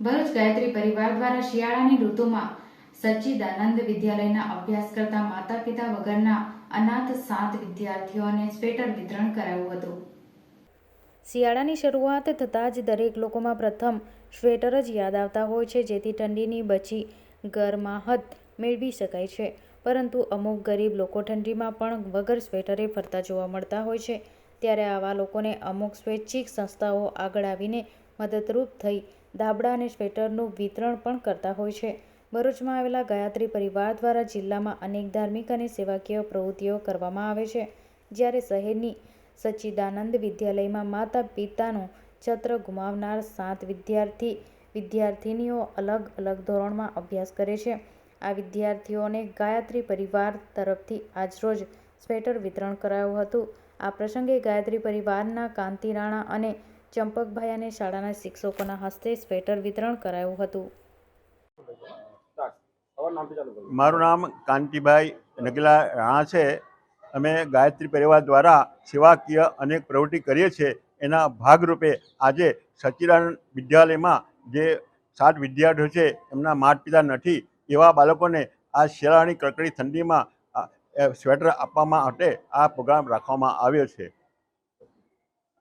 ભરૂચ ગાયત્રી પરિવાર દ્વારા શિયાળાની ઋતુમાં સચ્ચિદાનંદ વિદ્યાલયના અભ્યાસ કરતા માતા પિતા વગરના અનાથ સાત વિદ્યાર્થીઓને સ્વેટર વિતરણ કરાયું હતું. શિયાળાની શરૂઆત થતાં જ દરેક લોકોમાં પ્રથમ સ્વેટર જ યાદ આવતા હોય છે, જેથી ઠંડીની બચી ગરમાહત મેળવી શકાય છે. પરંતુ અમુક ગરીબ લોકો ઠંડીમાં પણ વગર સ્વેટરે ફરતા જોવા મળતા હોય છે. ત્યારે આવા લોકોને અમુક સ્વૈચ્છિક સંસ્થાઓ આગળ આવીને મદદરૂપ થઈ ધાબળા અને સ્વેટરનું વિતરણ પણ કરતા હોય છે. ભરૂચમાં આવેલા ગાયત્રી પરિવાર દ્વારા જિલ્લામાં અનેક ધાર્મિક અને સેવાકીય પ્રવૃત્તિઓ કરવામાં આવે છે. જ્યારે શહેરની સચ્ચિદાનંદ વિદ્યાલયમાં માતા પિતાનું છત્ર ગુમાવનાર સાત વિદ્યાર્થી વિદ્યાર્થિનીઓ અલગ અલગ ધોરણમાં અભ્યાસ કરે છે. આ વિદ્યાર્થીઓને ગાયત્રી પરિવાર તરફથી આજરોજ સ્વેટર વિતરણ કરાયું હતું. આ પ્રસંગે ગાયત્રી પરિવારના કાંતિ રાણા અને ચંપકભાઈ અને શાળાના શિક્ષકોના હસ્તે સ્વેટર વિતરણ કરાયું હતું. મારું નામ કાંતિભાઈ નગલા રાણા છે. અમે ગાયત્રી પરિવાર દ્વારા સેવાકીય અનેક પ્રવૃત્તિ કરીએ છીએ. એના ભાગરૂપે આજે સચ્ચિદાનંદ વિદ્યાલયમાં જે સાત વિદ્યાર્થીઓ છે, એમના માતા પિતા નથી એવા બાળકોને આ શિયાળાની કડકડી ઠંડીમાં સ્વેટર આપવા માટે આ પ્રોગ્રામ રાખવામાં આવ્યો છે.